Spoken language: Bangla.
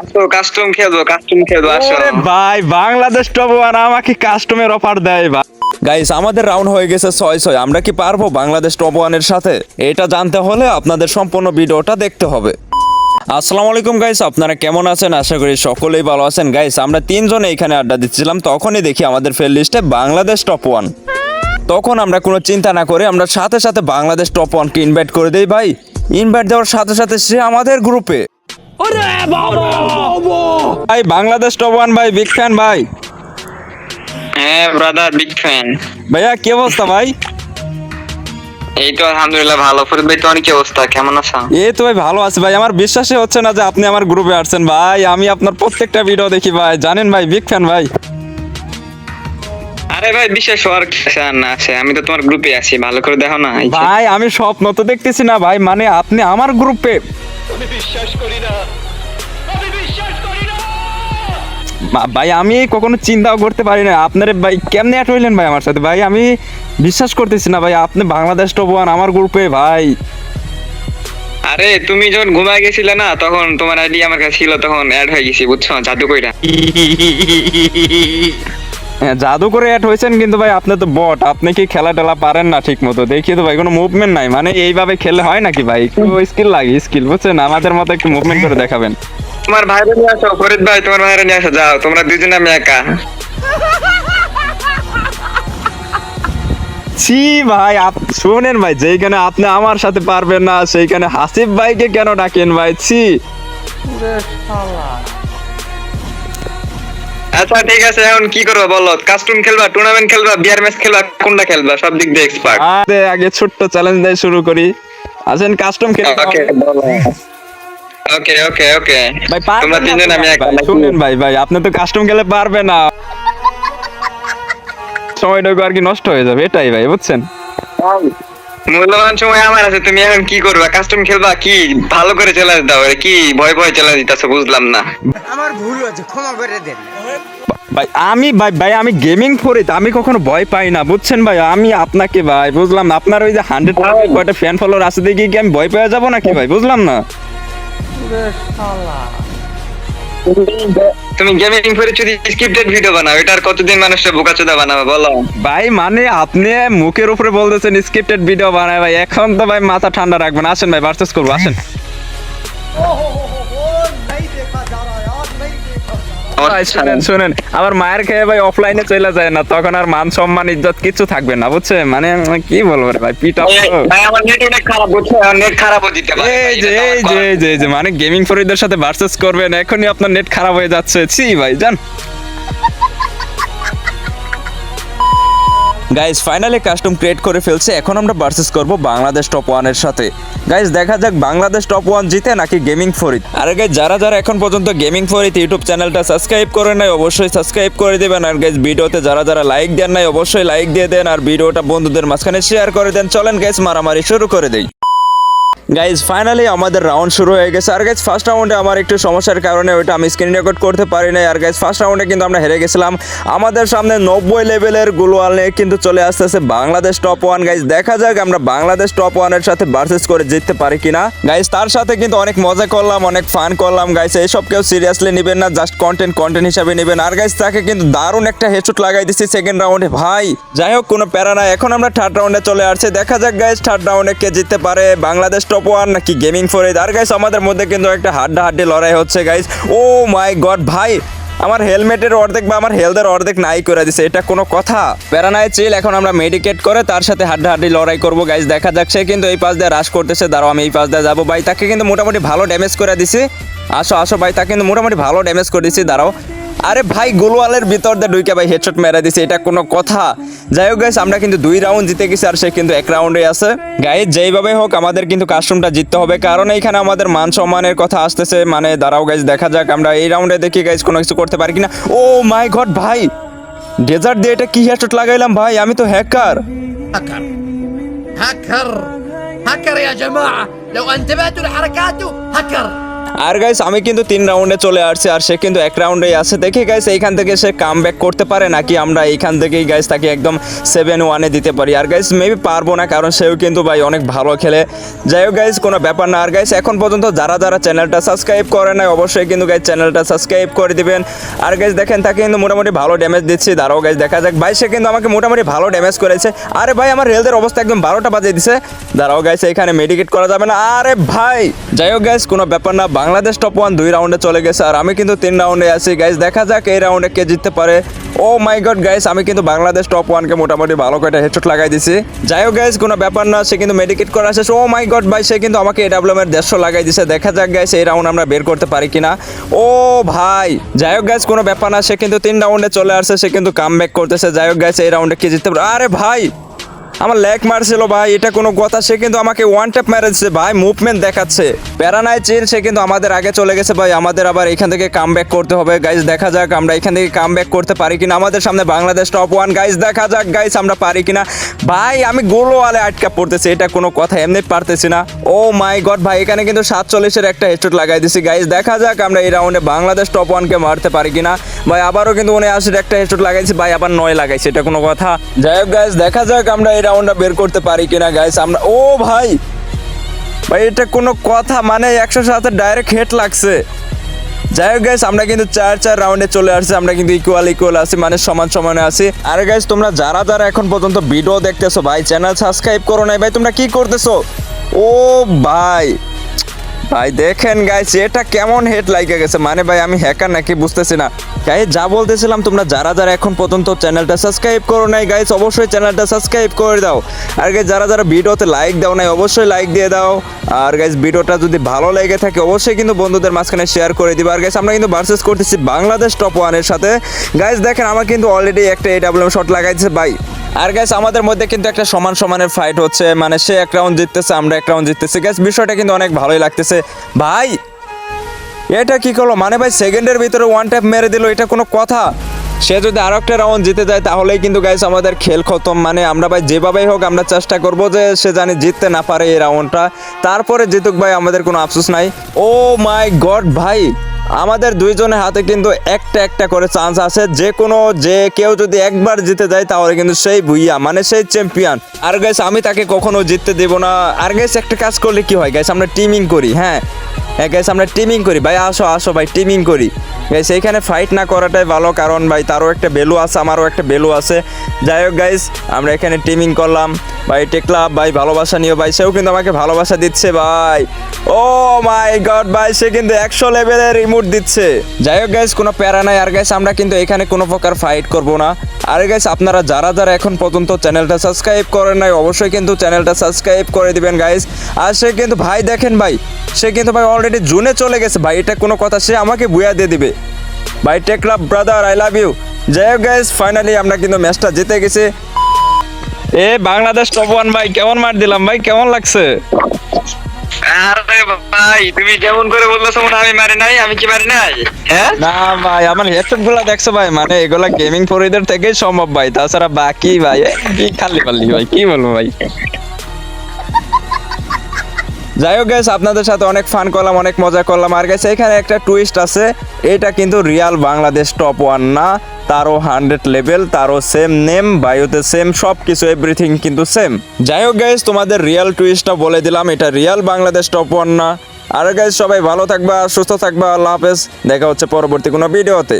আসো কাস্টম খেলব কাস্টম খেলব আসো। ভাই বাংলাদেশ টপ ওয়ান আমাকে কাস্টমের অফার দেয় ভাই। গাইস আমাদের রাউন্ড হয়ে গেছে ছয় ছয় আমরা কি পারব বাংলাদেশ টপ ওয়ানের সাথে? এটা জানতে হলে আপনাদের সম্পূর্ণ ভিডিওটা দেখতে হবে। আসসালামু আলাইকুম গাইস আপনারা কেমন আছেন? আশা করি সকলেই ভালো আছেন। গাইস আমরা তিনজন এইখানে আড্ডা দিচ্ছিলাম তখনই দেখি আমাদের ফেল লিস্টে বাংলাদেশ টপ ওয়ান তখন আমরা কোনো চিন্তা না করে আমরা সাথে সাথে বাংলাদেশ টপ ওয়ানকে ইনভাইট করে দেই ভাই। ইনভাইট দেওয়ার সাথে সাথে সে আমাদের গ্রুপে ভাই বাংলাদেশ টপ ওয়ান ভাই বিগ ফ্যান ভাই। হ্যাঁ ব্রাদার বিগ ফ্যান ভাইয়া কি অবস্থা ভাই? এই তো আলহামদুলিল্লাহ ভালো। ফরিদ ভাই তোমার কি অবস্থা? কেমন আছো? এই তো ভাই ভালো আছে ভাই। আমার বিশ্বাসই হচ্ছে না যে আপনি আমার গ্রুপে আসছেন ভাই। আমি আপনার প্রত্যেকটা ভিডিও দেখি ভাই। জানেন ভাই বিগ ফ্যান ভাই। আরে ভাই বিশেষ হওয়ার না আছে। আমি তো তোমার গ্রুপে আছি ভালো করে দেখো না। ভাই আমি স্বপ্ন তো দেখতেছি না ভাই। মানে আপনি আমার গ্রুপে মা- ভাই আমি কখনো চিন্তাও করতে পারি না। আপনার ভাই কেমনে অ্যাড হইলেন ভাই আমার সাথে? ভাই আমি বিশ্বাস করতেছি না ভাই। আপনি বাংলাদেশ টপ ওয়ান আমার গ্রুপে ভাই। আরে তুমি যখন ঘুমায় গেছিলে না তখন তোমার আইডি আমার কাছে ছিল তখন অ্যাড হয়ে গেছি বুঝছ? জাদু কইরা। জাদু করে অ্যাড হয়েছেন কিন্তু ভাই আপনি তো বট আপনি কি খেলা টেলা পারেন না ঠিক মতো দেখি তো ভাই কোনো মুভমেন্ট নাই। মানে এইভাবে খেললে হয় নাকি ভাই? একটু স্কিল লাগে স্কিল বুঝছেন? আমাদের মতো একটু মুভমেন্ট করে দেখাবেন। তোমার ভাইরে নিয়ে আসো ফরিদ ভাই তোমার ভাইরে নিয়ে আসো যাও তোমরা দুজনে আমি একা। ছি ভাই আপ- শোনেন ভাই যেইখানে আপনি আমার সাথে পারবেন না সেইখানে হাসিফ ভাইকে কেন ডাকেন ভাই? ছি। আচ্ছা ঠিক আছে এখন কি করব বলো? কাস্টম খেলবা টুর্নামেন্ট খেলবা বিয়ার ম্যাচ খেলবা কোনটা খেলবা? সব দিক দিয়ে এক্সপার্ট আরে আগে ছোট্ট চ্যালেঞ্জ দিয়ে শুরু করি। আসেন কাস্টম খেলে ওকে ওকে ওকে ওকে ভাই তোমরা তিনজন আমি একা শুনেন ভাই ভাই আপনি তো কাস্টম খেলে পারবে না। সময়টুকু আর কি নষ্ট হয়ে যাবে এটাই ভাই বুঝছেন? মূল্যবান সময় আমার আছে তুমি এখন কি করবা? কাস্টম খেলবা কি? ভালো করে দাও এ কি ভয় ভয় দিতেছো বুঝলাম না। আমার ভুল হয়েছে ক্ষমা করে দেন। ভাই আমি ভাই ভাই আমি গেমিং করি তো আমি কখনো ভয় পাই না বুঝছেন ভাই? আমি আপনাকে ভাই বুঝলাম না। আপনার ওই যে হান্ড্রেড কয়টা ফ্যান ফলোয়ার আছে দেখি কি আমি ভয় পেয়ে যাব নাকি ভাই? বুঝলাম না। তুমি গেমিং করে যদি স্ক্রিপ্টেড ভিডিও বানাও এটার কতদিন মানুষটা বোকাচোদা বানাবে বলো? ভাই মানে আপনি মুখের উপরে বলতেছেন স্ক্রিপ্টেড ভিডিও বানায় ভাই। এখন তো ভাই মাথা ঠান্ডা রাখবেন। আসেন ভাই ভার্সেস করব আসেন। শুনেন শুনেন। আবার মায়ের খেয়ে ভাই অফলাইনে চলে যায় না তখন আর মান সম্মান ইজ্জত কিছু থাকবে না বুঝছে মানে উম, কি বলব রে ভাই পিটা ভাই আমার নেট অনেক খারাপ বুঝছে নেট খারাপও দিতে পারে এই যে এই যে এই যে এই যে মানে গেমিং ফরিদের সাথে ভার্সেস করবেন এখনই আপনার নেট খারাপ হয়ে যাচ্ছে। ছি ভাই জান গাইজ ফাইনালি কাস্টম ক্রিয়েট করে ফেলছে। এখন আমরা বার্সেস করব বাংলাদেশ টপ ওয়ানের সাথে। গাইজ দেখা যাক বাংলাদেশ টপ ওয়ান জিতে নাকি গেমিং ফরিদ। আর গাইজ যারা যারা এখন পর্যন্ত গেমিং ফরিদ ইউটিউব চ্যানেলটা সাবস্ক্রাইব করে নাই, অবশ্যই সাবস্ক্রাইব করে দেবেন। আর গাইজ ভিডিওতে যারা যারা লাইক দেন নাই, অবশ্যই লাইক দিয়ে দেন। আর ভিডিওটা বন্ধুদের মাঝখানে শেয়ার করে দেন। চলেন গাইজ মারামারি শুরু করে দেই। গাইজ ফাইনালি আমাদের রাউন্ড শুরু হয়ে গেছে। আর গাইজ ফার্স্ট রাউন্ডে আমার একটু সমস্যার কারণে ওইটা আমি স্ক্রিন রেকর্ড করতে পারি নাই। আর গাইজ ফার্স্ট রাউন্ডে কিন্তু আমরা হেরে গেছিলাম। আমাদের সামনে নব্বই লেভেলের গোলওয়াল নিয়ে কিন্তু চলে আসতেছে বাংলাদেশ টপ ওয়ান গাইজ দেখা যাক আমরা বাংলাদেশ টপ ওয়ানের সাথে ভার্সেস করে জিততে পারি কিনা। গাইজ তার সাথে কিন্তু অনেক মজা করলাম, অনেক ফান করলাম। গাইজ এইসব কেউ সিরিয়াসলি নেবেন না জাস্ট কন্টেন্ট কন্টেন্ট হিসাবে নেবেন। আর গাইজ তাকে কিন্তু দারুণ একটা হেডশট লাগাই দিচ্ছি সেকেন্ড রাউন্ডে ভাই, যাই হোক, কোনো প্যারা নাই। এখন আমরা থার্ড রাউন্ডে চলে আসছে। দেখা যাক গাইজ থার্ড রাউন্ডে কে জিততে পারে বাংলাদেশ টপ ওয়ান নাকি গেমিং ফোরে আর গাইস আমাদের মধ্যে কিন্তু একটা হাড্ডা হাড্ডি লড়াই হচ্ছে গাইস ও মাই গড ভাই! আমার হেলমেটের অর্ধেক বা আমার হেলথের অর্ধেক নাই করে দিছে, এটা কোনো কথা? প্যারানায় চিল এখন আমরা মেডিকেট করে তার সাথে হাড্ডা হাড্ডি লড়াই করব গাইজ দেখা যাচ্ছে কিন্তু এই পাশ দিয়ে রাশ করতেছে, দাঁড়াও, আমি এই পাশ দিয়ে যাব। ভাই, তাকে কিন্তু মোটামুটি ভালো ড্যামেজ করে দিছি। আসো আসো, ভাই, তাকে কিন্তু মোটামুটি ভালো ড্যামেজ করে দিছি, দাঁড়াও। আরে ভাই গোলওয়ালের ভিতর দিয়ে ঢুকে ভাই হেডশট মেরে দিছে এটা কোনো কথা যাই হোক গাইস আমরা কিন্তু দুই রাউন্ড জিতে গেছি আর সে কিন্তু এক রাউন্ডে আছে গাইজ যেইভাবে হোক আমাদের কিন্তু কাস্টমটা জিততে হবে কারণ এইখানে আমাদের মান সম্মানের কথা আসতেছে মানে দাঁড়াও গাইজ দেখা যাক আমরা এই রাউন্ডে দেখি গাইজ কোনো কিছু করতে পারি কিনা ও মাই গড ভাই ডেজার্ট দিয়ে এটা কি হেডশট লাগাইলাম ভাই আমি তো হ্যাকার هكر هكر هكر يا جماعة لو انتبهتوا لحركاته هكر আর গাইস আমি কিন্তু তিন রাউন্ডে চলে আসছি আর সে কিন্তু এক রাউন্ডেই আছে। দেখি গাইস এইখান থেকে সে কাম করতে পারে নাকি আমরা এইখান থেকেই গাইস তাকে একদম সেভেন ওয়ানে দিতে পারি। আর গাইস মেবি পারব না, কারণ সেও কিন্তু ভাই অনেক ভালো খেলে। যাই হোক গাইস কোনো ব্যাপার না। আর গাইস এখন পর্যন্ত যারা যারা চ্যানেলটা সাবস্ক্রাইব করে নাই, অবশ্যই কিন্তু গাইস চ্যানেলটা সাবস্ক্রাইব করে দিবেন। আর গাইস দেখেন, তাকে কিন্তু মোটামুটি ভালো ড্যামেজ দিচ্ছি। দাঁড়াও গাইস দেখা যাক। ভাই, সে কিন্তু আমাকে মোটামুটি ভালো ড্যামেজ করেছে। আরে ভাই, আমার হেলথের অবস্থা একদম বারোটা বাজে দিছে। দাঁড়াও গাইস এখানে মেডিকেট করা যাবে না। আরে ভাই! যাই হোক গাইস কোনো ব্যাপার না, বাংলাদেশ টপ ওয়ান দুই রাউন্ডে চলে গেছে, আর আমি কিন্তু তিন রাউন্ডে আছি। গাইস দেখা যাক এই রাউন্ডে কে জিততে পারে। ও মাই গড গাইস আমি কিন্তু বাংলাদেশ টপ ওয়ানকে মোটামুটি ভালো করে হেডশট লাগাই দিছি। যাই হোক গাইস কোনো ব্যাপার না, সে কিন্তু মেডিকেট করা শেষ। ও মাই গড ভাই, সে কিন্তু আমাকে এডাব্লিউএম এর দেড়শো লাগাই দিছে। দেখা যাক গাইস এই রাউন্ড আমরা বের করতে পারি কিনা। ও ভাই, যাই হোক গাইস কোনো ব্যাপার না, সে কিন্তু তিন রাউন্ডে চলে আসছে, সে কিন্তু কাম ব্যাক করতেছে। যাই হোক গাইস এই রাউন্ডে কে জিততে পারে? আরে ভাই আমার লেগ মারছিল ভাই, এটা কোনো কথা, সে কিন্তু আমাকে ওয়ান ট্যাপ মেরে দিচ্ছে ভাই মুভমেন্ট দেখাচ্ছে। প্যারানাই চেন সে কিন্তু আমাদের আগে চলে গেছে ভাই, আমাদের আবার এখান থেকে কাম করতে হবে। গাইজ দেখা যাক আমরা এখান থেকে কাম করতে পারি কিনা। আমাদের সামনে বাংলাদেশ টপ ওয়ান গাইজ দেখা যাক গাইজ আমরা পারি কিনা। ভাই, আমি গোলো ওয়ালে আটকা পড়তেছি, এটা কোনো কথা, এমনি পারতেছি না। ও মাই গড ভাই, এখানে কিন্তু সাতচল্লিশের একটা হেডশট লাগাই দিছি। গাইজ দেখা যাক আমরা এই রাউন্ডে বাংলাদেশ টপ ওয়ানকে মারতে পারি কিনা। ভাই, আবারও কিন্তু উনি আশির একটা হেডশট লাগাইছি। ভাই, আবার নয় লাগাইছি, এটা কোনো কথা। যাই হোক গাইজ দেখা যাক আমরা এই রাউন্ডটা বের করতে পারি কিনা গাইস আমরা ও ভাই! ভাই, এটা কোনো কথা মানে একশো সাথে ডাইরেক্ট হেড লাগছে। যাই হোক গাইস আমরা কিন্তু চার চার রাউন্ডে চলে আসছি, আমরা কিন্তু ইকুয়াল ইকুয়াল আছি মানে সমান সমানে আছি। আর গাইস তোমরা যারা যারা এখন পর্যন্ত ভিডিও দেখতেছো, ভাই চ্যানেল সাবস্ক্রাইব করো নাই, ভাই, তোমরা কি করতেছো? ও ভাই! ভাই, দেখেন গাইস এটা কেমন হেড লাইকে গেছে। মানে ভাই, আমি হ্যাকার নাকি বুঝতেছি না। গাই যা বলতেছিলাম তোমরা যারা যারা এখন পর্যন্ত চ্যানেলটা সাবস্ক্রাইব করো নাই গাইস অবশ্যই চ্যানেলটা সাবস্ক্রাইব করে দাও। আর গাইস যারা যারা ভিডিওতে লাইক দাও নাই, অবশ্যই লাইক দিয়ে দাও। আর গাইস ভিডিওটা যদি ভালো লেগে থাকে, অবশ্যই কিন্তু বন্ধুদের মাঝখানে শেয়ার করে দিবা। আর গাইস আমরা কিন্তু ভার্সেস করতেছি বাংলাদেশ টপ ওয়ানের সাথে। গাইস দেখেন, আমার কিন্তু অলরেডি একটা এডাব্লিউএম শট লাগাইছে, ভাই। আর গ্যাস আমাদের মধ্যে কিন্তু একটা সমান সমানের ফাইট হচ্ছে। মানে সে এক রাউন্ড জিততেছে, আমরা এক রাউন্ড জিততেছি। গ্যাস বিষয়টা কিন্তু অনেক ভালোই লাগতেছে। ভাই, এটা কি করল? মানে ভাই সেকেন্ডের ভিতরে ওয়ান ট্যাপ মেরে দিল, এটা কোনো কথা? সে যদি আরও একটা রাউন্ড জিতে যায়, তাহলেই কিন্তু গাইস আমাদের খেল খতম। মানে আমরা ভাই, যেভাবেই হোক, আমরা চেষ্টা করব যে সে জানি জিততে না পারে এই রাউন্ডটা তারপরে জিতুক ভাই, আমাদের কোনো আফসোস নাই। ও মাই গড ভাই! আমাদের দুইজনের হাতে কিন্তু একটা একটা করে চান্স আছে। যে কোনো, যে কেউ যদি একবার জিতে যায়, তাহলে কিন্তু সেই ভুইয়া মানে সেই চ্যাম্পিয়ন আর গাইস আমি তাকে কখনো জিততে দেব না। আর গেছে একটা কাজ করলে কি হয়? গাইস আমরা টিমিং করি হ্যাঁ। হ্যাঁ আমরা টিমিং করি। ভাই, আসো আসো, ভাই টিমিং করি। গাইস এইখানে ফাইট না করাটাই ভালো, কারণ ভাই তারও একটা ভ্যালু আছে, আমারও একটা ভ্যালু আছে। যাই হোক গাইস আমরা এখানে টিমিং করলাম। ভাই টেকলাম ভাই, ভালোবাসা নিও। ভাই, সেও কিন্তু আমাকে ভালোবাসা দিচ্ছে, ভাই। ও মাই গড ভাই, সে কিন্তু একশো লেভেলের রিমোট দিচ্ছে। যাই হোক গাইস কোনো প্যারা নাই। আর গাইস আমরা কিন্তু এখানে কোনো প্রকার ফাইট করব না। আর গাইস আপনারা যারা যারা এখন পর্যন্ত চ্যানেলটা সাবস্ক্রাইব করেন নাই, অবশ্যই কিন্তু চ্যানেলটা সাবস্ক্রাইব করে দিবেন গাইস আর সে কিন্তু, ভাই, দেখেন, ভাই, সে কিন্তু, ভাই অলরেডি জুনে চলে গেছে, ভাই। এটা কোনো কথা, সে আমাকে বুয়া দিয়ে দিবে। ভাই Techlove brother I love you যাই হোক গাইস ফাইনালি আমরা কিন্তু ম্যাচটা জিতে গেছি। এ বাংলাদেশ টপ ওয়ান ভাই কেমন মার দিলাম ভাই কেমন লাগছে? আরে ভাই তুমি যেমন করে মনে আমি মারি নাই আমি কি মারি নাই? হ্যাঁ? না ভাই আমারগুলা দেখছ ভাই? মানে এগুলা গেমিং ফরিদের থেকেই সম্ভব ভাই। তাছাড়া বাকি ভাই কি খালি ভাই কি বলব ভাই? যাই হোক গাইস আপনাদের সাথে অনেক ফান করলাম, অনেক মজা করলাম। আর গেছে এখানে একটা টুইস্ট আছে, এটা কিন্তু রিয়াল বাংলাদেশ টপ ওয়ান না, তারও হান্ড্রেড লেভেল তারও সেম নেম বায়ুতে সেম সব কিছু এভরিথিং কিন্তু সেম যাই হোক গাইস তোমাদের রিয়াল টুইস্টটা বলে দিলাম, এটা রিয়াল বাংলাদেশ টপ ওয়ান না। আর গাইস সবাই ভালো থাকবা, সুস্থ থাকবা, আল্লাহ হাফেজ। দেখা হচ্ছে পরবর্তী কোনো ভিডিওতে